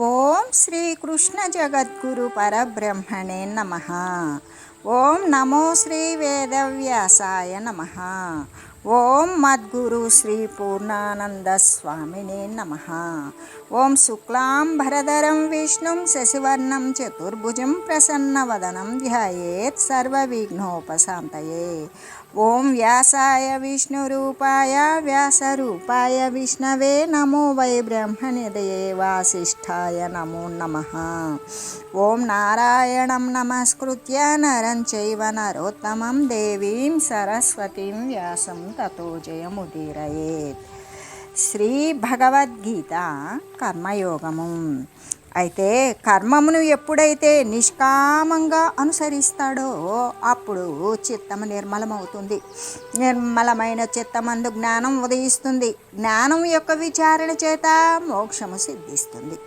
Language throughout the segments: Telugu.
ఓం శ్రీకృష్ణ జగద్గురు పరబ్రహ్మణే నమ ఓం నమో శ్రీ వేదవ్యాసాయ నమ ఓం మద్గురు శ్రీ పూర్ణానంద స్వామినే నమ ఓం శుక్లాంబరధరం విష్ణుం శశివర్ణం చతుర్భుజం ప్రసన్నవదనం ధ్యాయేత్ సర్వవిఘ్నోపశాంతయే ఓం వ్యాసాయ విష్ణురూపాయ వ్యాసరూపాయ విష్ణవే నమో వై బ్రహ్మనిదయే వాసిష్ఠాయ నమో నమ. ఓం నారాయణం నమస్కృత్య నరం చైవ నరోత్తమం దేవీం సరస్వతీం వ్యాసం తతో జయముదీరయేత్. శ్రీ భగవద్గీత కర్మయోగము. అయితే కర్మమును ఎప్పుడైతే నిష్కామంగా అనుసరిస్తాడో అప్పుడు చిత్తము నిర్మలమవుతుంది. నిర్మలమైన చిత్తమందు జ్ఞానం ఉదయిస్తుంది. జ్ఞానం యొక్క విచారణ చేత మోక్షము సిద్ధిస్తుంది.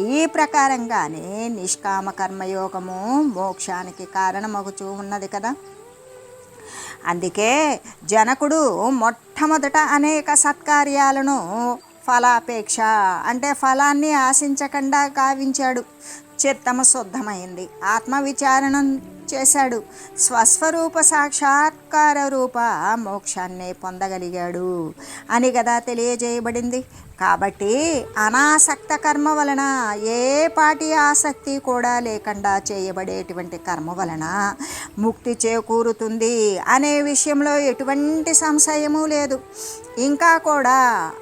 ఈ ప్రకారంగానే నిష్కామ కర్మయోగము మోక్షానికి కారణమగుచూ ఉన్నది కదా. అందుకే జనకుడు మొట్టమొదట అనేక సత్కార్యాలను ఫలాపేక్ష. అంటే ఫలాన్ని ఆశించకుండా కావించాడు చిత్తము శుద్ధమైంది. ఆత్మవిచారణ చేశాడు. స్వస్వరూప సాక్షాత్కార రూప మోక్షాన్ని పొందగలిగాడు. అని కదా తెలియజేయబడింది. కాబట్టి అనాసక్త కర్మ వలన ఏ పాటి ఆసక్తి కూడా లేకుండా చేయబడేటువంటి కర్మ వలన ముక్తి చేకూరుతుంది అనే విషయంలో ఎటువంటి సంశయము లేదు. ఇంకా కూడా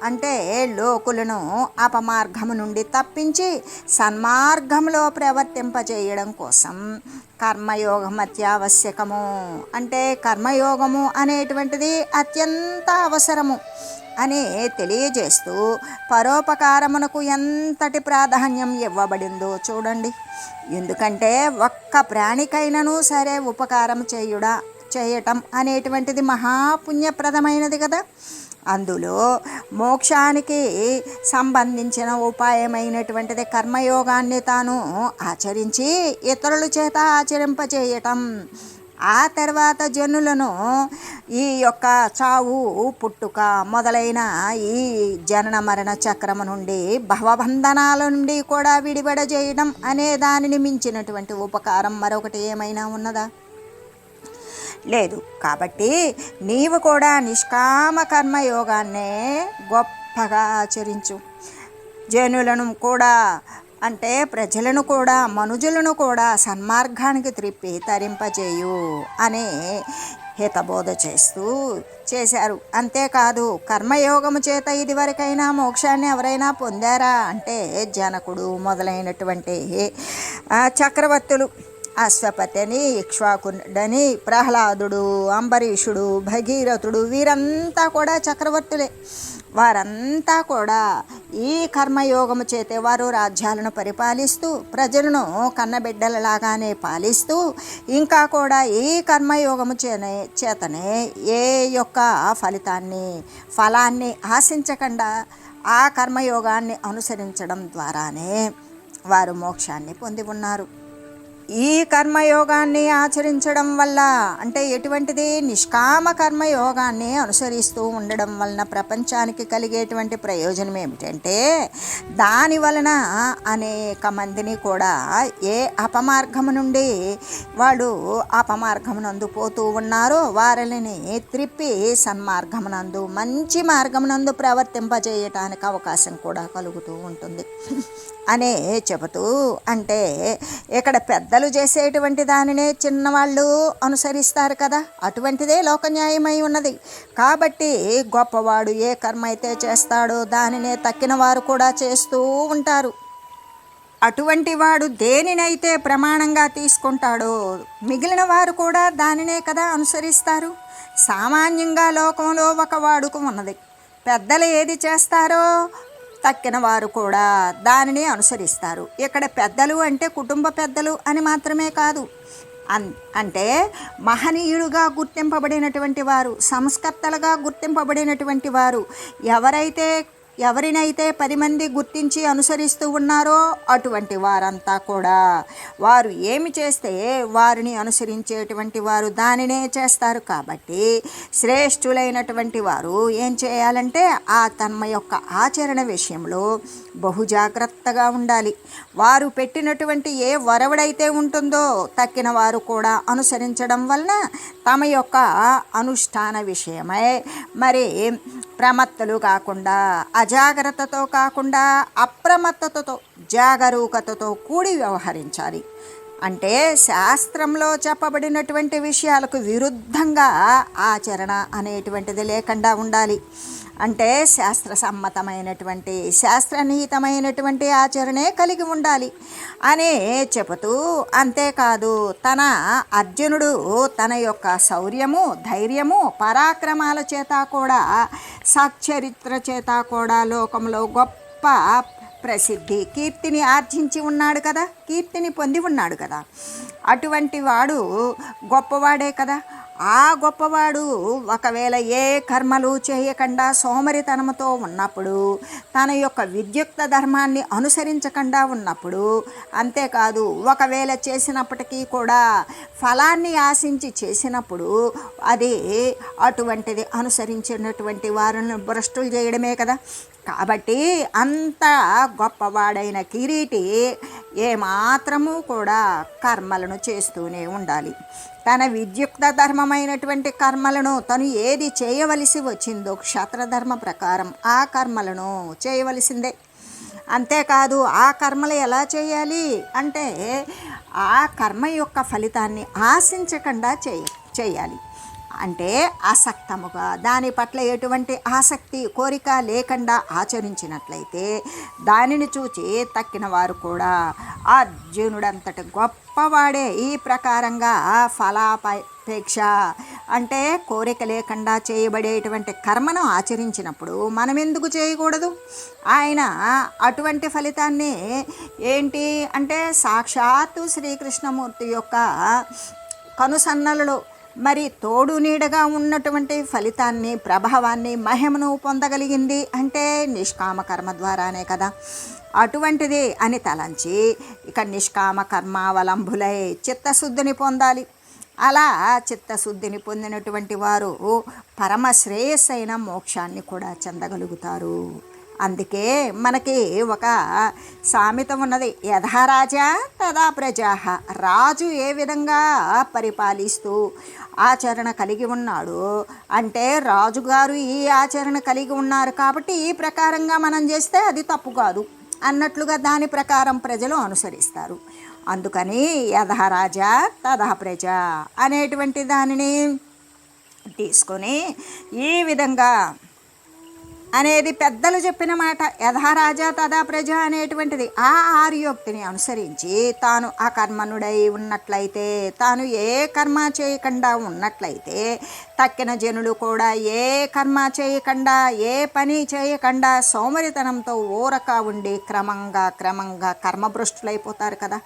అంటే లోకులను అపమార్గము నుండి తప్పించి సన్మార్గంలో ప్రవర్తింపజేయడం కోసం కర్మయోగం అత్యావశ్యకము. అంటే కర్మయోగము అనేటువంటిది అత్యంత అవసరము. అని తెలియజేస్తూ పరోపకారమునకు ఎంతటి ప్రాధాన్యం ఇవ్వబడిందో చూడండి. ఎందుకంటే ఒక్క ప్రాణికైనను సరే ఉపకారం చేయుడా చేయటం అనేటువంటిది మహాపుణ్యప్రదమైనది కదా. అందులో మోక్షానికి సంబంధించిన ఉపాయమైనటువంటిది కర్మయోగాన్ని తాను ఆచరించి ఇతరుల చేత ఆచరింపచేయటం ఆ తర్వాత జనులను ఈ యొక్క చావు పుట్టుక మొదలైన ఈ జనన మరణ చక్రము నుండి భవబంధనాల నుండి కూడా విడిపడజేయడం అనే దానిని మించినటువంటి ఉపకారం మరొకటి ఏమైనా ఉన్నదా? లేదు. కాబట్టి నీవు కూడా నిష్కామ కర్మయోగాన్నే గొప్పగా ఆచరించు. జనులను కూడా అంటే ప్రజలను కూడా మనుజులను కూడా సన్మార్గానికి త్రిప్పి తరింపజేయు అనే హితబోధ చేస్తూ చేశారు. అంతేకాదు కర్మయోగము చేత ఇదివరకైనా మోక్షాన్ని ఎవరైనా పొందారా అంటే జనకుడు మొదలైనటువంటి చక్రవర్తులు అశ్వపతిని ఇక్ష్వాకుడని ప్రహ్లాదుడు అంబరీషుడు భగీరథుడు వీరంతా కూడా చక్రవర్తులే. వారంతా కూడా ఈ కర్మయోగము చేతే వారు రాజ్యాలను పరిపాలిస్తూ ప్రజలను కన్నబిడ్డలలాగానే పాలిస్తూ ఇంకా కూడా ఈ కర్మయోగము చేనే చేతనే ఏ యొక్క ఫలితాన్ని ఫలాన్ని ఆశించకుండా ఆ కర్మయోగాన్ని అనుసరించడం ద్వారానే వారు మోక్షాన్ని పొంది ఉన్నారు. ఈ కర్మయోగాన్ని ఆచరించడం వల్ల అంటే ఎటువంటిది? నిష్కామ కర్మయోగాన్ని అనుసరిస్తూ ఉండడం వలన ప్రపంచానికి కలిగేటువంటి ప్రయోజనం ఏమిటంటే దాని వలన అనేక మందిని కూడా ఏ అపమార్గము నుండి వాళ్ళు అపమార్గమునందు పోతూ ఉన్నారో వారిని త్రిప్పి సన్మార్గమునందు మంచి మార్గమునందు ప్రవర్తింపజేయటానికి అవకాశం కూడా కలుగుతూ ఉంటుంది. అనే చెబుతూ అంటే ఇక్కడ పెద్దలు చేసేటువంటి దానినే చిన్నవాళ్ళు అనుసరిస్తారు కదా అటువంటిదే లోకన్యాయమై ఉన్నది. కాబట్టి గొప్పవాడు ఏ కర్మ అయితే చేస్తాడో దానినే తక్కిన వారు కూడా చేస్తూ ఉంటారు. అటువంటి వాడు దేనినైతే ప్రమాణంగా తీసుకుంటాడో మిగిలిన వారు కూడా దానినే కదా అనుసరిస్తారు. సామాన్యంగా లోకంలో ఒక వాడుక ఉన్నది. పెద్దలు ఏది చేస్తారో తక్కిన వారు కూడా దానిని అనుసరిస్తారు. ఇక్కడ పెద్దలు అంటే కుటుంబ పెద్దలు అని మాత్రమే కాదు. అన్ అంటే మహనీయులుగా గుర్తింపబడినటువంటి వారు సంస్కర్తలుగా గుర్తింపబడినటువంటి వారు ఎవరైతే ఎవరినైతే పది మంది గుర్తించి అనుసరిస్తూ ఉన్నారో అటువంటి వారంతా కూడా వారు ఏమి చేస్తే వారిని అనుసరించేటువంటి వారు దానినే చేస్తారు. కాబట్టి శ్రేష్ఠులైనటువంటి వారు ఏం చేయాలంటే ఆ తన్మ యొక్క ఆచరణ విషయంలో బహు జాగ్రత్తగా ఉండాలి. వారు పెట్టినటువంటి ఏ వరవడైతే ఉంటుందో తక్కిన వారు కూడా అనుసరించడం వలన తమ యొక్క అనుష్ఠాన విషయమై. మరి ప్రమత్తలు కాకుండా అజాగ్రత్తతో కాకుండా అప్రమత్తతతో జాగరూకతతో కూడి వ్యవహరించాలి. అంటే శాస్త్రంలో చెప్పబడినటువంటి విషయాలకు విరుద్ధంగా ఆచరణ అనేటువంటిది లేకుండా ఉండాలి. అంటే శాస్త్ర సమ్మతమైనటువంటి శాస్త్రనిహితమైనటువంటి ఆచరణే కలిగి ఉండాలి అని చెబుతూ అంతేకాదు తన అర్జునుడు తన యొక్క శౌర్యము ధైర్యము పరాక్రమాల చేత కూడా సచ్చరిత్ర చేత కూడా లోకంలో గొప్ప ప్రసిద్ధి. కీర్తిని ఆర్జించి ఉన్నాడు కదా కీర్తిని పొంది ఉన్నాడు కదా. అటువంటి వాడు గొప్పవాడే కదా. ఆ గొప్పవాడు ఒకవేళ ఏ కర్మలు చేయకుండా సోమరితనముతో ఉన్నప్పుడు తన యొక్క విద్యుక్త ధర్మాన్ని అనుసరించకుండా ఉన్నప్పుడు అంతేకాదు ఒకవేళ చేసినప్పటికీ కూడా ఫలాన్ని ఆశించి చేసినప్పుడు అది అటువంటిది అనుసరించినటువంటి వారిని భ్రష్టులు చేయడమే కదా. కాబట్టి అంత గొప్పవాడైన కిరీటి ఏమాత్రము కూడా కర్మలను చేస్తూనే ఉండాలి. తన విద్యుక్త ధర్మమైనటువంటి కర్మలను తను ఏది చేయవలసి వచ్చిందో క్షత్రధర్మ ప్రకారం ఆ కర్మలను చేయవలసిందే. అంతేకాదు ఆ కర్మలు ఎలా చేయాలి అంటే ఆ కర్మ యొక్క ఫలితాన్ని ఆశించకుండా చేయ చేయాలి. అంటే ఆసక్తముగా. దాని పట్ల ఎటువంటి ఆసక్తి కోరిక లేకుండా ఆచరించినట్లయితే దానిని చూచి తక్కిన వారు కూడా అర్జునుడంతటి గొప్పవాడే. ఈ ప్రకారంగా ఫలాపేక్ష అంటే కోరిక లేకుండా చేయబడేటువంటి కర్మను ఆచరించినప్పుడు మనం ఎందుకు చేయకూడదు? ఆయన అటువంటి ఫలితాన్ని ఏంటి అంటే సాక్షాత్తు శ్రీకృష్ణమూర్తి యొక్క కనుసన్నలలో మరి తోడు నీడగా ఉన్నటువంటి ఫలితాన్ని ప్రభావాన్ని మహిమను పొందగలిగింది అంటే నిష్కామ కర్మ ద్వారానే కదా. అటువంటిది అని తలంచి ఇక నిష్కామ కర్మావలంబులై చిత్తశుద్ధిని పొందాలి. అలా చిత్తశుద్ధిని పొందినటువంటి వారు పరమ శ్రేయస్సైన మోక్షాన్ని కూడా చెందగలుగుతారు. అందుకే మనకి ఒక సామెత ఉన్నది. యథారాజా తదా ప్రజా. రాజు ఏ విధంగా పరిపాలిస్తూ ఆచరణ కలిగి ఉన్నాడు? అంటే రాజుగారు ఈ ఆచరణ కలిగి ఉన్నారు కాబట్టి ఈ ప్రకారంగా మనం చేస్తే అది తప్పు కాదు అన్నట్లుగా దాని ప్రకారం ప్రజలు అనుసరిస్తారు. అందుకని యథారాజా తదా ప్రజ అనేటువంటి దానిని తీసుకొని ఈ విధంగా అనేది పెద్దలు చెప్పిన మాట. యథారాజా తదా ప్రజ అనేటువంటిది. ఆ ఆర్యోక్తిని అనుసరించి తాను ఆ కర్మనుడై ఉన్నట్లయితే తాను ఏ కర్మ చేయకుండా ఉన్నట్లయితే తక్కిన జనులు కూడా ఏ కర్మ చేయకుండా ఏ పని చేయకుండా సోమరితనంతో ఊరక ఉండి క్రమంగా క్రమంగా కర్మభ్రష్టులైపోతారు కదా.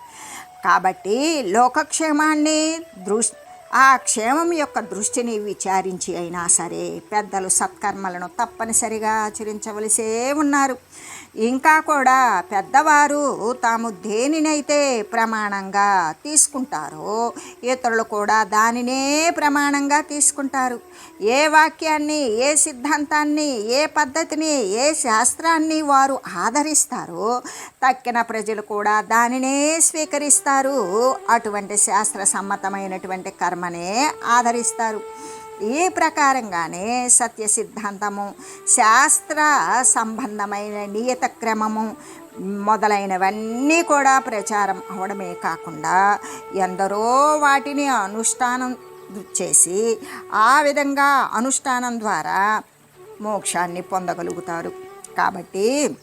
కాబట్టి లోకక్షేమాన్ని దృష్టి ఆ క్షేమం యొక్క దృష్టిని విచారించి అయినా సరే పెద్దలు సత్కర్మలను తప్పనిసరిగా ఆచరించవలసే ఉన్నారు. ఇంకా కూడా పెద్దవారు తాము దేనినైతే ప్రమాణంగా తీసుకుంటారో ఇతరులు కూడా దానినే ప్రమాణంగా తీసుకుంటారు. ఏ వాక్యాన్ని ఏ సిద్ధాంతాన్ని ఏ పద్ధతిని ఏ శాస్త్రాన్ని వారు ఆదరిస్తారో తక్కిన ప్రజలు కూడా దానినే స్వీకరిస్తారు. అటువంటి శాస్త్ర సమ్మతమైనటువంటి కర్మనే ఆదరిస్తారు. ఈ ప్రకారంగానే సత్య సిద్ధాంతము శాస్త్ర సంబంధమైన నియత క్రమము మొదలైనవన్నీ కూడా ప్రచారం అవడమే కాకుండా ఎందరో వాటిని అనుష్ఠానం చేసి ఆ విధంగా అనుష్ఠానం ద్వారా మోక్షాన్ని పొందగలుగుతారు. కాబట్టి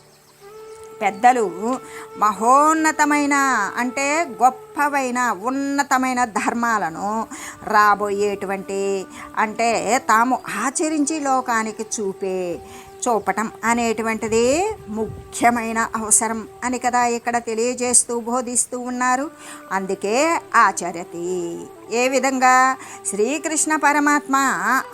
పెద్దలు మహోన్నతమైన అంటే గొప్పవైన ఉన్నతమైన ధర్మాలను రాబోయేటువంటి అంటే తాము ఆచరించి లోకానికి చూపే చూపటం అనేటువంటిది ముఖ్యమైన అవసరం అని కదా ఇక్కడ తెలియజేస్తూ బోధిస్తూ ఉన్నారు. అందుకే ఆచరతి. ఏ విధంగా? శ్రీకృష్ణ పరమాత్మ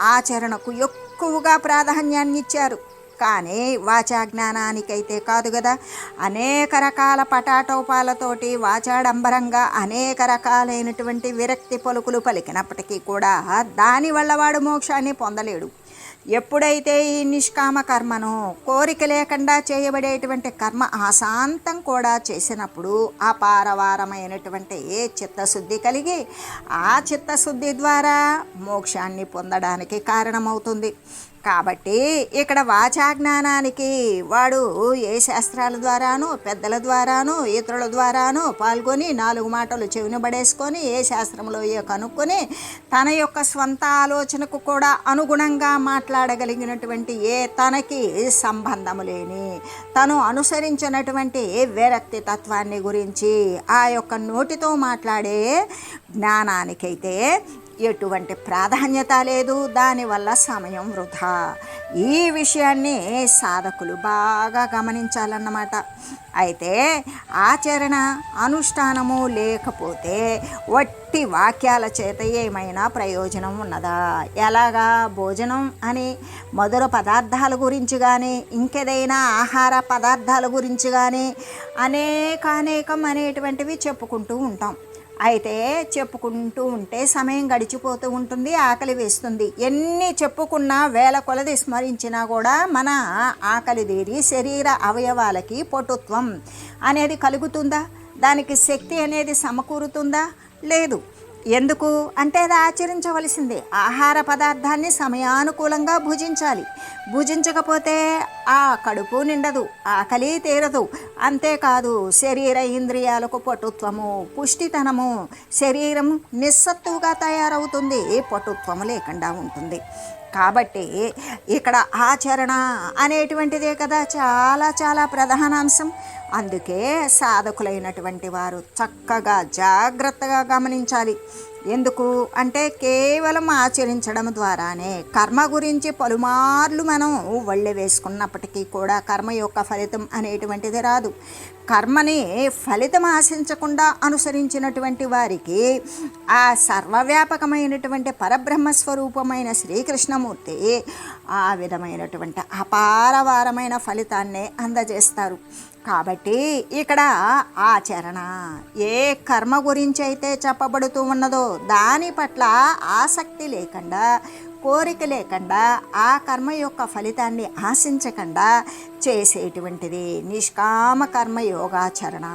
ఆచరణకు ఎక్కువగా ప్రాధాన్యాన్ని ఇచ్చారు. కానీ వాచా జ్ఞానానికైతే కాదు కదా. అనేక రకాల పటాటోపాలతోటి వాచాడంబరంగా అనేక రకాలైనటువంటి విరక్తి పలుకులు పలికినప్పటికీ కూడా దానివల్ల వాడు మోక్షాన్ని పొందలేడు. ఎప్పుడైతే ఈ నిష్కామ కర్మను కోరిక లేకుండా చేయబడేటువంటి కర్మ ఆశాంతం కూడా చేసినప్పుడు అపారవారమైనటువంటి చిత్తశుద్ధి కలిగి ఆ చిత్తశుద్ధి ద్వారా మోక్షాన్ని పొందడానికి కారణమవుతుంది. కాబట్టి ఇక్కడ వాచాజ్ఞానానికి వాడు ఏ శాస్త్రాల ద్వారాను పెద్దల ద్వారాను ఇతరుల ద్వారాను పాల్గొని నాలుగు మాటలు చెవిన పడేసుకొని ఏ శాస్త్రంలో ఏ కనుక్కొని తన యొక్క స్వంత ఆలోచనకు కూడా అనుగుణంగా మాట్లాడగలిగినటువంటి ఏ తనకి సంబంధము లేని తను అనుసరించినటువంటి విరక్తి తత్వాన్ని గురించి ఆ యొక్క నోటితో మాట్లాడే జ్ఞానానికైతే ఎటువంటి ప్రాధాన్యత లేదు దానివల్ల సమయం వృధా. ఈ విషయాన్ని సాధకులు బాగా గమనించాలన్నమాట. అయితే ఆచరణ అనుష్ఠానము లేకపోతే వట్టి వాక్యాల చేత ఏమైనా ప్రయోజనం ఉన్నదా? ఎలాగా? భోజనం అని మధుర పదార్థాల గురించి కానీ ఇంకేదైనా ఆహార పదార్థాల గురించి కానీ అనేకానేకం అనేటువంటివి చెప్పుకుంటూ ఉంటాం. అయితే చెప్పుకుంటూ ఉంటే సమయం గడిచిపోతూ ఉంటుంది ఆకలి వేస్తుంది. ఎన్ని చెప్పుకున్నా వేల కొలది స్మరించినా కూడా మన ఆకలి తీరి శరీర అవయవాలకి పటుత్వం అనేది కలుగుతుందా? దానికి శక్తి అనేది సమకూరుతుందా? లేదు. ఎందుకు? అంటే అది ఆచరించవలసిందే. ఆహార పదార్థాన్ని సమయానుకూలంగా భుజించాలి. భుజించకపోతే ఆ కడుపు నిండదు ఆకలి తీరదు. అంతేకాదు శరీర ఇంద్రియాలకు పటుత్వము పుష్టితనము శరీరం నిస్సత్తుగా తయారవుతుంది. పటుత్వము లేకుండా ఉంటుంది. కాబట్టి ఇక్కడ ఆచరణ అనేటువంటిదే కదా చాలా చాలా ప్రధాన అంశం. అందుకే సాధకులైనటువంటి వారు చక్కగా జాగ్రత్తగా గమనించాలి. ఎందుకు అంటే కేవలం ఆచరించడం ద్వారానే కర్మ గురించి పలుమార్లు మనం ఒళ్ళె వేసుకున్నప్పటికీ కూడా కర్మ యొక్క ఫలితం అనేటువంటిది రాదు. కర్మని ఫలితం ఆశించకుండా అనుసరించినటువంటి వారికి ఆ సర్వవ్యాపకమైనటువంటి పరబ్రహ్మ స్వరూపమైన శ్రీకృష్ణమూర్తి ఆ విధమైనటువంటి అపారవారమైన ఫలితాన్నే అందజేస్తారు. కాబట్టి ఇక్కడ ఆచరణ ఏ కర్మ గురించి అయితే చెప్పబడుతూ ఉన్నదో దాని పట్ల ఆసక్తి లేకుండా కోరిక లేకుండా ఆ కర్మ యొక్క ఫలితాన్ని ఆశించకుండా చేసేటువంటిది నిష్కామ కర్మ యోగాచరణ.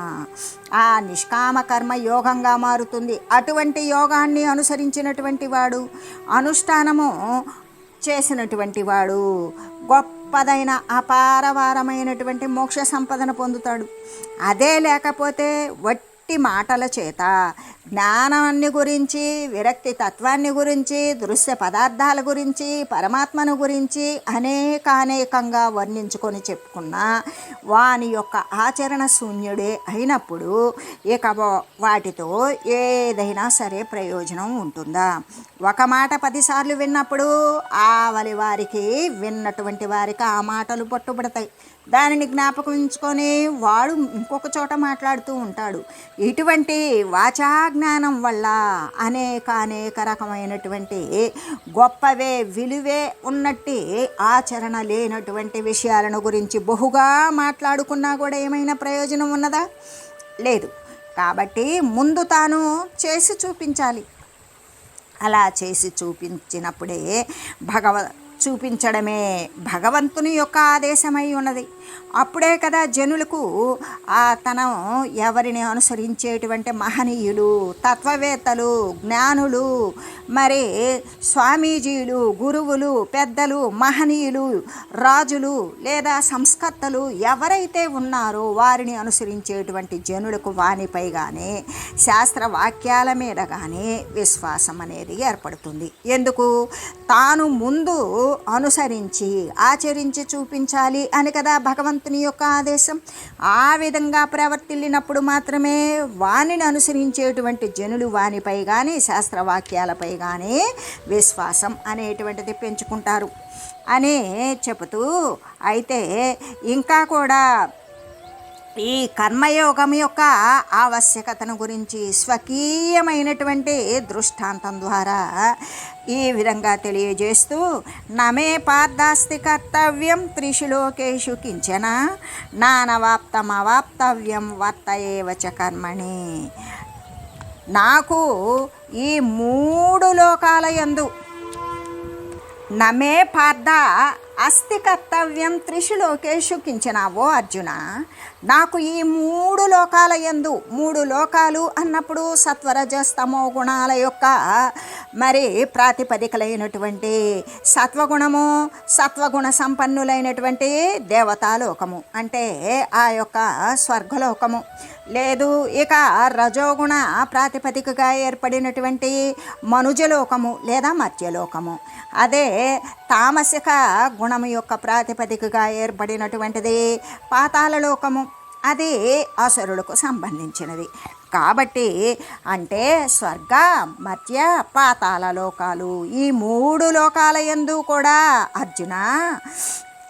ఆ నిష్కామ కర్మ యోగంగా మారుతుంది. అటువంటి యోగాన్ని అనుసరించినటువంటి వాడు అనుష్ఠానము చేసినటువంటి వాడు గొప్పదైన అపారవారమైనటువంటి మోక్ష సంపదను పొందుతాడు. అదే లేకపోతే వట్టి మాటల చేత జ్ఞానాన్ని గురించి విరక్తి తత్వాన్ని గురించి దృశ్య పదార్థాల గురించి పరమాత్మను గురించి అనేకానేకంగా వర్ణించుకొని చెప్పుకున్న వాని యొక్క ఆచరణ శూన్యుడే అయినప్పుడు ఇక వాటితో ఏదైనా సరే ప్రయోజనం ఉంటుందా? ఒక మాట పదిసార్లు విన్నప్పుడు ఆవలి వారికి విన్నటువంటి వారికి ఆ మాటలు పట్టుబడతాయి. దానిని జ్ఞాపకం ఉంచుకొని వాడు ఇంకొక చోట మాట్లాడుతూ ఉంటాడు. ఇటువంటి వాచా జ్ఞానం వల్ల అనేక అనేక రకమైనటువంటి గొప్పవే విలువే ఉన్నట్టు ఆచరణ లేనటువంటి విషయాలను గురించి బహుగా మాట్లాడుకున్నా కూడా ఏమైనా ప్రయోజనం ఉన్నదా? లేదు. కాబట్టి ముందు తాను చేసి చూపించాలి. అలా చేసి చూపించినప్పుడే భగవ చూపించడమే భగవంతుని యొక్క ఆదేశమై ఉన్నది. అప్పుడే కదా జనులకు ఆ తనం ఎవరిని అనుసరించేటువంటి మహనీయులు తత్వవేత్తలు జ్ఞానులు మరి స్వామీజీలు గురువులు పెద్దలు మహనీయులు రాజులు లేదా సంస్కర్తలు ఎవరైతే ఉన్నారో వారిని అనుసరించేటువంటి జనులకు వానిపై కానీ శాస్త్ర వాక్యాల మీద కానీ విశ్వాసం అనేది ఏర్పడుతుంది. ఎందుకు? తాను ముందు అనుసరించి ఆచరించి చూపించాలి అని కదా భగవంతుని యొక్క ఆదేశం. ఆ విధంగా ప్రవర్తిల్లినప్పుడు మాత్రమే వాణిని అనుసరించేటువంటి జనులు వానిపై కానీ శాస్త్రవాక్యాలపై కానీ విశ్వాసం అనేటువంటిది పెంచుకుంటారు. అని చెబుతూ అయితే ఇంకా కూడా ఈ కర్మయోగం యొక్క ఆవశ్యకతను గురించి స్వకీయమైనటువంటి దృష్టాంతం ద్వారా ఈ విధంగా తెలియజేస్తూ నమే పార్థాస్తి కర్తవ్యం త్రిషులోకేషు కించన నానవాప్తమవాప్తవ్యం వర్త ఏవచ కర్మణి. నాకు ఈ మూడు లోకాల యందు నమే పార్థ అస్థి కర్తవ్యం త్రిషు లోకేషు కించిన ఓ అర్జున నాకు ఈ మూడు లోకాల యందు మూడు లోకాలు అన్నప్పుడు సత్వరజస్తమో గుణాల యొక్క మరి ప్రాతిపదికలైనటువంటి సత్వగుణము సత్వగుణ సంపన్నులైనటువంటి దేవతాలోకము. అంటే ఆ యొక్క స్వర్గలోకము. లేదు ఇక రజోగుణ ప్రాతిపదికగా ఏర్పడినటువంటి మనుజలోకము లేదా మత్స్యలోకము అదే తామసిక గుణము యొక్క ప్రాతిపదికగా ఏర్పడినటువంటిది పాతాళలోకము. అది అసురులకు సంబంధించినది. కాబట్టి అంటే స్వర్గ మధ్య పాతాల లోకాలు ఈ మూడు లోకాల ఎందు కూడా అర్జున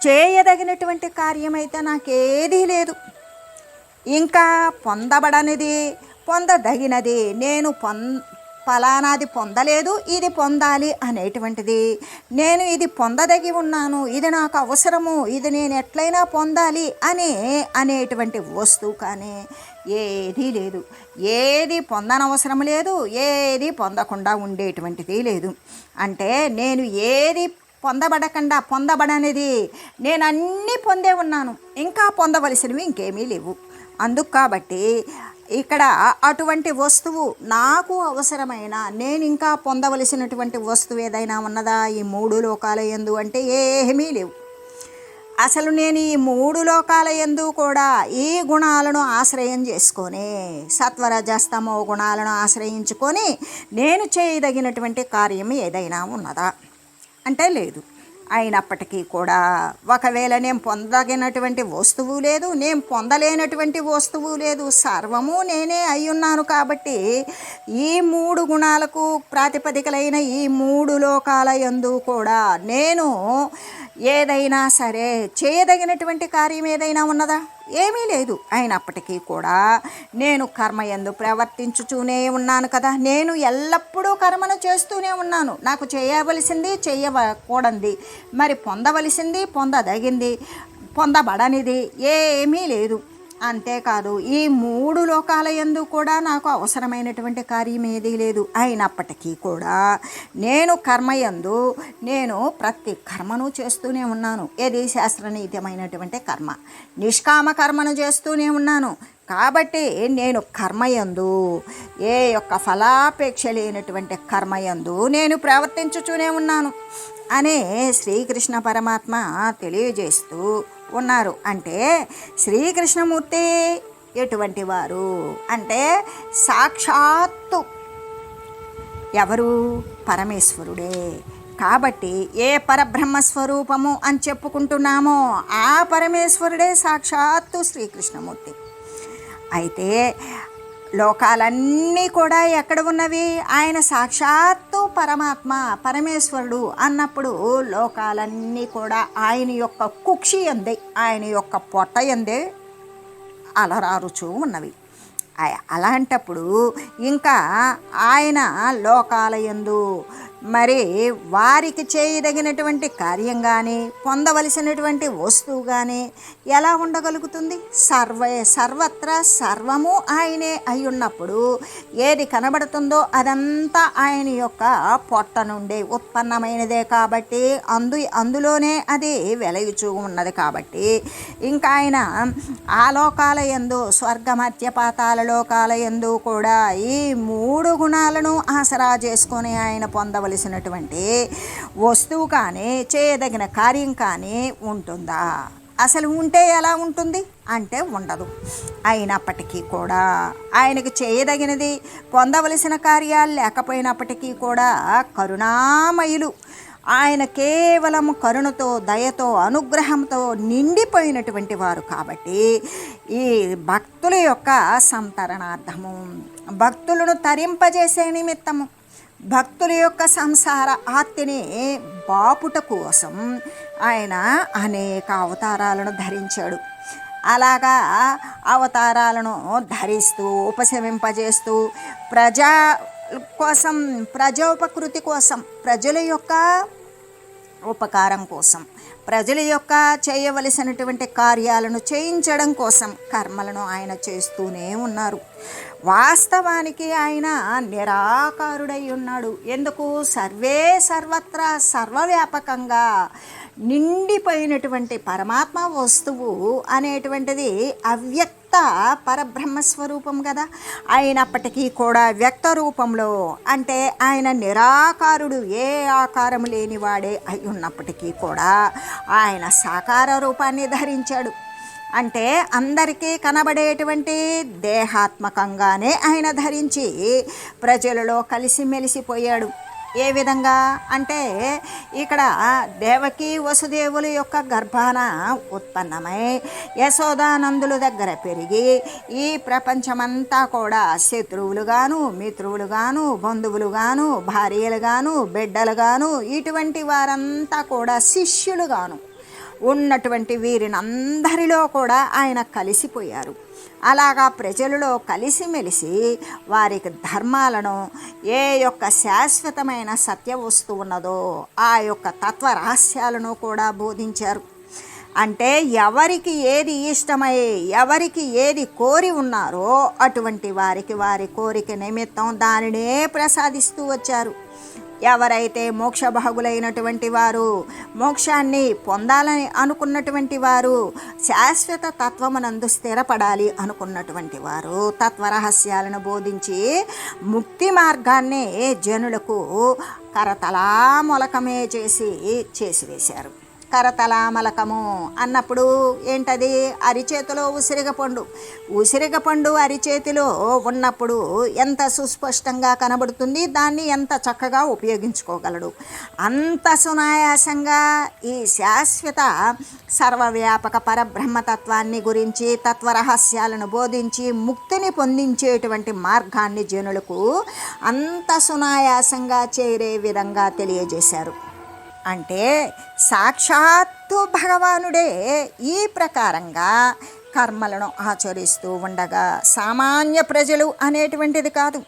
చేయదగినటువంటి కార్యమైతే నాకేదీ లేదు. ఇంకా పొందబడనిది పొందదగినది నేను పొం ఫలానాది పొందలేదు ఇది పొందాలి అనేటువంటిది. నేను ఇది పొందదగి ఉన్నాను ఇది నాకు అవసరము ఇది నేను ఎట్లయినా పొందాలి అని అనేటువంటి వస్తువు కానీ ఏదీ లేదు. ఏది పొందనవసరం లేదు ఏది పొందకుండా ఉండేటువంటిది లేదు. అంటే నేను ఏది పొందబడకుండా పొందబడనిది నేను అన్నీ పొందే ఉన్నాను. ఇంకా పొందవలసినవి ఇంకేమీ లేవు. అందుకు కాబట్టి ఇక్కడ అటువంటి వస్తువు నాకు అవసరమైన నేను ఇంకా పొందవలసినటువంటి వస్తువు ఏదైనా ఉన్నదా? ఈ మూడు లోకాల ఎందు అంటే ఏమీ లేవు. అసలు నేను ఈ మూడు లోకాల ఎందు కూడా ఈ గుణాలను ఆశ్రయం చేసుకొని సత్వరజస్తమో గుణాలను ఆశ్రయించుకొని నేను చేయదగినటువంటి కార్యం ఏదైనా ఉన్నదా? అంటే లేదు. అయినప్పటికీ కూడా ఒకవేళ నేను పొందగినటువంటి వస్తువు లేదు నేను పొందలేనటువంటి వస్తువు లేదు సర్వము నేనే అయ్యున్నాను కాబట్టి ఈ మూడు గుణాలకు ప్రాతిపదికలైన ఈ మూడు లోకాల యందు కూడా నేను ఏదైనా సరే చేయదగినటువంటి కార్యం ఏదైనా ఉన్నదా? ఏమీ లేదు. అయినప్పటికీ కూడా నేను కర్మ ఎందు ప్రవర్తించుతూనే ఉన్నాను కదా. నేను ఎల్లప్పుడూ కర్మను చేస్తూనే ఉన్నాను. నాకు చేయవలసింది చేయకూడంది మరి పొందవలసింది పొందదగింది. పొందబడనిది ఏమీ లేదు. అంతేకాదు ఈ మూడు లోకాల ఎందు కూడా నాకు అవసరమైనటువంటి కార్యం ఏదీ లేదు. అయినప్పటికీ కూడా నేను కర్మయందు నేను ప్రతి కర్మను చేస్తూనే ఉన్నాను. ఏది శాస్త్రనీతమైనటువంటి కర్మ? నిష్కామ కర్మను చేస్తూనే ఉన్నాను. కాబట్టి నేను కర్మయందు ఏ యొక్క ఫలాపేక్ష లేనటువంటి కర్మయందు నేను ప్రవర్తించుతూనే ఉన్నాను. అనే శ్రీకృష్ణ పరమాత్మ తెలియజేస్తూ ఉన్నారు. అంటే శ్రీకృష్ణమూర్తి ఎటువంటి వారు? అంటే సాక్షాత్తు ఎవరు? పరమేశ్వరుడే. కాబట్టి ఏ పరబ్రహ్మ స్వరూపము అని చెప్పుకుంటున్నామో ఆ పరమేశ్వరుడే సాక్షాత్తు శ్రీకృష్ణమూర్తి. అయితే లోకాలన్నీ కూడా ఎక్కడ ఉన్నవి? ఆయన సాక్షాత్తు పరమాత్మ పరమేశ్వరుడు అన్నప్పుడు లోకాలన్నీ కూడా ఆయన యొక్క కుక్షి ఎందే ఆయన యొక్క పొట్ట ఎందే అలరారుచూ ఉన్నవి. అలాంటప్పుడు ఇంకా ఆయన లోకాలయందు మరి వారికి చేయదగినటువంటి కార్యం కానీ పొందవలసినటువంటి వస్తువు కానీ ఎలా ఉండగలుగుతుంది? సర్వ సర్వత్రా సర్వము ఆయనే అయి ఉన్నప్పుడు ఏది కనబడుతుందో అదంతా ఆయన యొక్క పొట్ట నుండి ఉత్పన్నమైనదే కాబట్టి అందు అందులోనే అది వెలయుచూ ఉన్నది కాబట్టి ఇంకా ఆయన ఆలోకాల ఎందు యందు లోకాల ఎందు కూడా ఈ మూడు గుణాలను ఆసరా చేసుకొని ఆయన పొందవలసినటువంటి వస్తువు కానీ చేయదగిన కార్యం కానీ ఉంటుందా? అసలు ఉంటే ఎలా ఉంటుంది? అంటే ఉండదు. అయినప్పటికీ కూడా ఆయనకు చేయదగినది పొందవలసిన కార్యాలు లేకపోయినప్పటికీ కూడా కరుణామయులు. ఆయన కేవలం కరుణతో దయతో అనుగ్రహంతో నిండిపోయినటువంటి వారు కాబట్టి ఈ భక్తుల యొక్క సంతరణార్థము భక్తులను తరింపజేసే నిమిత్తము. భక్తుల యొక్క సంసార ఆత్తిని బాపుట కోసం ఆయన అనేక అవతారాలను ధరించాడు. అలాగా అవతారాలను ధరిస్తూ ఉపశమింపజేస్తూ ప్రజా కోసం ప్రజోపకృతి కోసం ప్రజల యొక్క ఉపకారం కోసం ప్రజల యొక్క చేయవలసినటువంటి కార్యాలను చేయించడం కోసం కర్మలను ఆయన చేస్తూనే ఉన్నారు. వాస్తవానికి ఆయన నిరాకారుడై ఉన్నాడు. ఎందుకు? సర్వే సర్వత్రా సర్వవ్యాపకంగా నిండిపోయినటువంటి పరమాత్మ వస్తువు అనేటువంటిది అవ్యక్త పరబ్రహ్మ స్వరూపం కదా. అయినప్పటికీ కూడా వ్యక్త రూపంలో అంటే ఆయన నిరాకారుడు ఏ ఆకారం లేనివాడే అయి ఉన్నప్పటికీ కూడా ఆయన సాకార రూపాన్ని ధరించాడు. అంటే అందరికీ కనబడేటువంటి దేహాత్మకంగానే ఆయన ధరించి ప్రజలలో కలిసిమెలిసిపోయాడు. ఏ విధంగా? అంటే ఇక్కడ దేవకి వసుదేవుల యొక్క గర్భాన ఉత్పన్నమై యశోదానందుల దగ్గర పెరిగి ఈ ప్రపంచమంతా కూడా శత్రువులుగాను మిత్రువులుగాను బంధువులుగాను భార్యలుగాను బిడ్డలుగాను ఇటువంటి వారంతా కూడా శిష్యులుగాను. ఉన్నటువంటి వీరిని అందరిలో కూడా ఆయన కలిసిపోయారు. అలాగా ప్రజలలో కలిసిమెలిసి వారికి ధర్మాలను ఏ యొక్క శాశ్వతమైన సత్య వస్తువు ఉన్నదో ఆ యొక్క తత్వ రహస్యాలను కూడా బోధించారు. అంటే ఎవరికి ఏది ఇష్టమై ఎవరికి ఏది కోరి ఉన్నారో అటువంటి వారికి వారి కోరిక నిమిత్తం దానినే ప్రసాదిస్తూ వచ్చారు. ఎవరైతే మోక్ష మోక్షభాగులైనటువంటి వారు మోక్షాన్ని పొందాలని అనుకున్నటువంటి వారు శాశ్వత తత్వమునందు స్థిరపడాలి అనుకున్నటువంటి వారు తత్వరహస్యాలను బోధించి ముక్తి మార్గాన్ని జనులకు కరతలామొలకమే చేసి చేసివేశారు. కరతలామలకము. అన్నప్పుడు ఏంటది? అరిచేతిలో ఉసిరిగ పండు. ఉసిరిగ పండు అరిచేతిలో ఉన్నప్పుడు ఎంత సుస్పష్టంగా కనబడుతుంది? దాన్ని ఎంత చక్కగా ఉపయోగించుకోగలడు? అంత సునాయాసంగా ఈ శాశ్వత సర్వవ్యాపక పరబ్రహ్మతత్వాన్ని గురించి తత్వరహస్యాలను బోధించి ముక్తిని పొందించేటువంటి మార్గాన్ని జనులకు అంత సునాయాసంగా చేరే విధంగా తెలియజేశారు. అంటే సాక్షాత్తు భగవానుడే ఈ ప్రకారంగా కర్మలను ఆచరిస్తూ ఉండగా సామాన్య ప్రజలు అనేటువంటిది కాదు.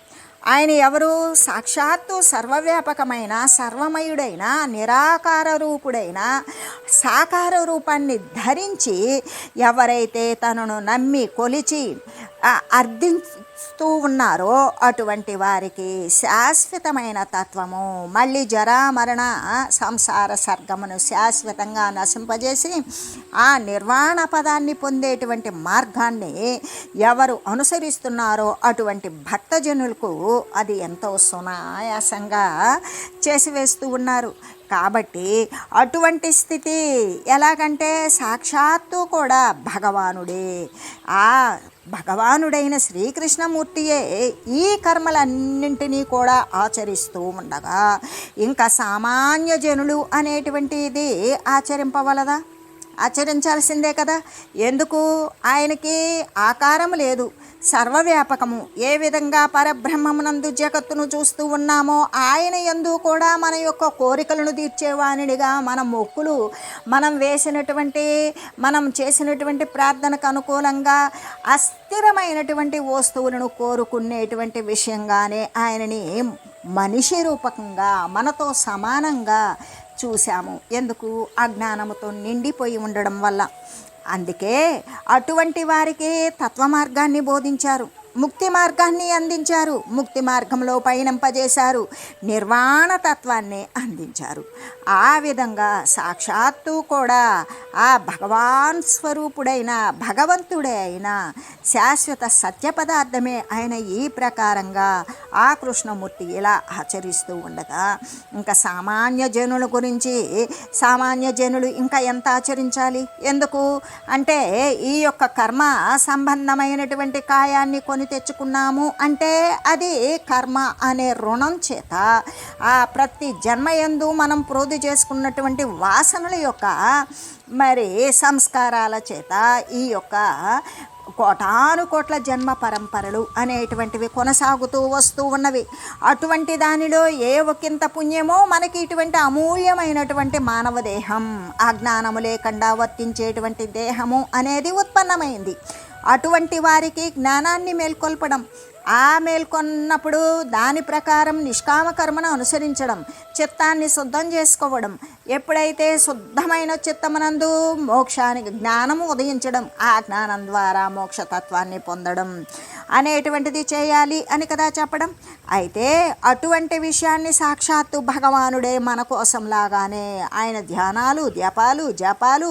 ఆయన ఎవరు? సాక్షాత్తు సర్వవ్యాపకమైన సర్వమయుడైన నిరాకార రూపుడైన సాకార రూపాన్ని ధరించి ఎవరైతే తనను నమ్మి కొలిచి అర్థించి అర్థిస్తూ ఉన్నారో అటువంటి వారికి శాశ్వతమైన తత్వము మళ్ళీ జరామరణ సంసార సర్గమును శాశ్వతంగా నశింపజేసి ఆ నిర్వాణ పదాన్ని పొందేటువంటి మార్గాన్ని ఎవరు అనుసరిస్తున్నారో అటువంటి భక్తజనులకు అది ఎంతో సునాయాసంగా చేసివేస్తూ ఉన్నారు. కాబట్టి అటువంటి స్థితి ఎలాగంటే సాక్షాత్తు కూడా భగవానుడే. ఆ భగవానుడైన శ్రీకృష్ణమూర్తియే ఈ కర్మలన్నింటినీ కూడా ఆచరిస్తూ ఉండగా ఇంకా సామాన్య జనులు అనేటువంటిది ఆచరింపవలదా? ఆచరించాల్సిందే కదా. ఎందుకు? ఆయనకి ఆకారం లేదు. సర్వవ్యాపకము. ఏ విధంగా పరబ్రహ్మమునందు జగత్తును చూస్తూ ఉన్నామో ఆయన ఎందు కూడా మన యొక్క కోరికలను తీర్చేవానిడిగా మన మొక్కులు మనం వేసినటువంటి మనం చేసినటువంటి ప్రార్థనకు అనుకూలంగా అస్థిరమైనటువంటి వస్తువులను కోరుకునేటువంటి విషయంగానే ఆయనని మనిషి రూపకంగా మనతో సమానంగా చూశాము. ఎందుకు? అజ్ఞానముతో నిండిపోయి ఉండడం వల్ల. అందుకే అటువంటి వారికి తత్వ మార్గాన్ని బోధించారు. ముక్తి మార్గాన్ని అందించారు. ముక్తి మార్గంలో పయనింపజేశారు. నిర్వాణ తత్వాన్ని అందించారు. ఆ విధంగా సాక్షాత్తు కూడా ఆ భగవాన్ స్వరూపుడైన భగవంతుడే అయిన శాశ్వత సత్య పదార్థమే ఆయన ఈ ప్రకారంగా ఆ కృష్ణమూర్తి ఇలా ఆచరిస్తూ ఉండగా ఇంకా సామాన్య జనుల గురించి సామాన్య జనులు ఇంకా ఎంత ఆచరించాలి? ఎందుకు? అంటే ఈ యొక్క కర్మ సంబంధమైనటువంటి కాయాన్ని కొని తెచ్చుకున్నాము అంటే అది కర్మ అనే రుణం చేత. ఆ ప్రతి జన్మయందు మనం ప్రోధి చేసుకున్నటువంటి వాసనల యొక్క మరి సంస్కారాల చేత ఈ యొక్క కోటాను కోట్ల జన్మ పరంపరలు అనేటువంటివి కొనసాగుతూ వస్తూ ఉన్నవి. అటువంటి దానిలో ఏ ఒకంత పుణ్యమో మనకి ఇటువంటి అమూల్యమైనటువంటి మానవ దేహం అజ్ఞానము లేకుండా వర్తించేటువంటి దేహము అనేది ఉత్పన్నమైంది. అటువంటి వారికి జ్ఞానాన్ని మేల్కొల్పడం ఆ మేల్కొన్నప్పుడు దాని ప్రకారం నిష్కామ కర్మను అనుసరించడం చిత్తాన్ని శుద్ధం చేసుకోవడం ఎప్పుడైతే శుద్ధమైన చిత్తమనందు మోక్షానికి జ్ఞానము ఉదయించడం ఆ జ్ఞానం ద్వారా మోక్షతత్వాన్ని పొందడం అనేటువంటిది చేయాలి అని కదా చెప్పడం? అయితే అటువంటి విషయాన్ని సాక్షాత్తు భగవానుడే మన కోసం లాగానే ఆయన ధ్యానాలు జపాలు జపాలు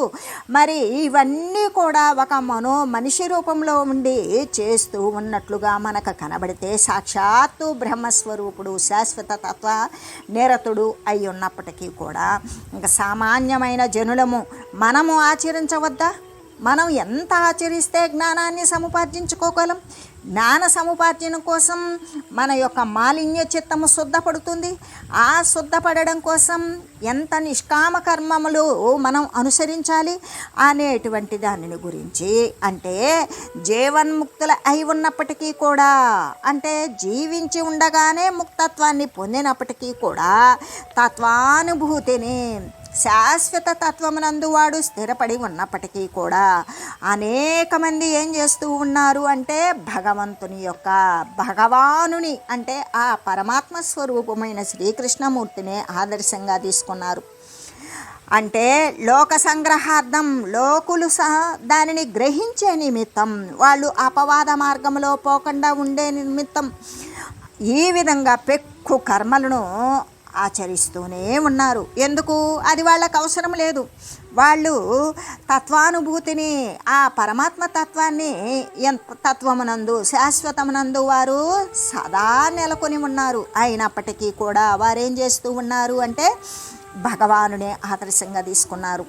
మరి ఇవన్నీ కూడా ఒక మనో మనిషి రూపంలో ఉండి చేస్తూ ఉన్నట్లుగా మనకు కనబడితే సాక్షాత్తు బ్రహ్మస్వరూపుడు శాశ్వత తత్వ నిరతుడు అయి ఉన్నప్పటికీ కూడా ఇంకా సామాన్యమైన జనులము మనము ఆచరించవద్దా? మనం ఎంత ఆచరిస్తే జ్ఞానాన్ని సముపార్జించుకోగలం? జ్ఞాన సముపార్జన కోసం మన యొక్క మాలిన్య చిత్తము శుద్ధపడుతుంది. ఆ శుద్ధపడడం కోసం ఎంత నిష్కామ కర్మములు మనం అనుసరించాలి అనేటువంటి దానిని గురించి అంటే జీవన్ముక్తుల అయి ఉన్నప్పటికీ కూడా అంటే జీవించి ఉండగానే ముక్తత్వాన్ని పొందినప్పటికీ కూడా తత్వానుభూతిని శాశ్వత తత్వమునందు వాడు స్థిరపడి ఉన్నప్పటికీ కూడా అనేక మంది ఏం చేస్తూ ఉన్నారు అంటే భగవంతుని యొక్క భగవానుని అంటే ఆ పరమాత్మ స్వరూపమైన శ్రీకృష్ణమూర్తిని ఆదర్శంగా తీసుకున్నారు. అంటే లోక సంగ్రహార్థం లోకులు సహా దానిని గ్రహించే నిమిత్తం వాళ్ళు అపవాద మార్గంలో పోకుండా ఉండే నిమిత్తం ఈ విధంగా పెక్కు కర్మలను ఆచరిస్తూనే ఉన్నారు. ఎందుకు? అది వాళ్ళకు అవసరం లేదు. వాళ్ళు తత్వానుభూతిని ఆ పరమాత్మ తత్వాన్ని ఎంత తత్వమునందు శాశ్వతమునందు వారు సదా నెలకొని ఉన్నారు. అయినప్పటికీ కూడా వారేం చేస్తూ ఉన్నారు అంటే భగవానునే ఆదర్శంగా తీసుకున్నారు.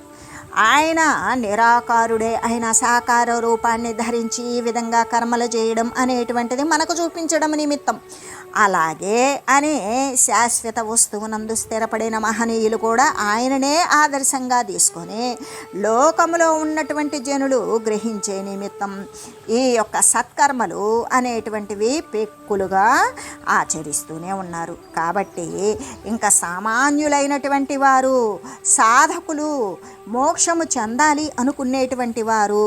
ఆయన నిరాకారుడే ఆయన సాకార రూపాన్ని ధరించి ఈ విధంగా కర్మలు చేయడం అనేటువంటిది మనకు చూపించడం నిమిత్తం. అలాగే అని శాశ్వత వస్తువునందు స్థిరపడిన మహనీయులు కూడా ఆయననే ఆదర్శంగా తీసుకొని లోకములో ఉన్నటువంటి జనులు గ్రహించే నిమిత్తం ఈ యొక్క సత్కర్మలు అనేటువంటివి పెక్కులుగా ఆచరిస్తూనే ఉన్నారు. కాబట్టి ఇంకా సామాన్యులైనటువంటి వారు సాధకులు మోక్షము చెందాలి అనుకునేటువంటి వారు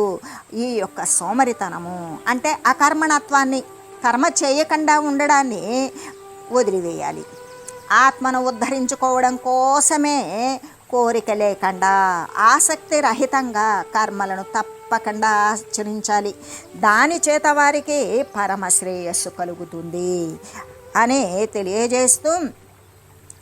ఈ యొక్క సోమరితనము అంటే అకర్మణత్వాన్ని కర్మ చేయకుండా ఉండడాన్ని వదిలివేయాలి. ఆత్మను ఉద్ధరించుకోవడం కోసమే కోరిక లేకుండా ఆసక్తి రహితంగా కర్మలను తప్పకుండా ఆచరించాలి. దాని చేత వారికి పరమ శ్రేయస్సు కలుగుతుంది. అని తెలియజేస్తూ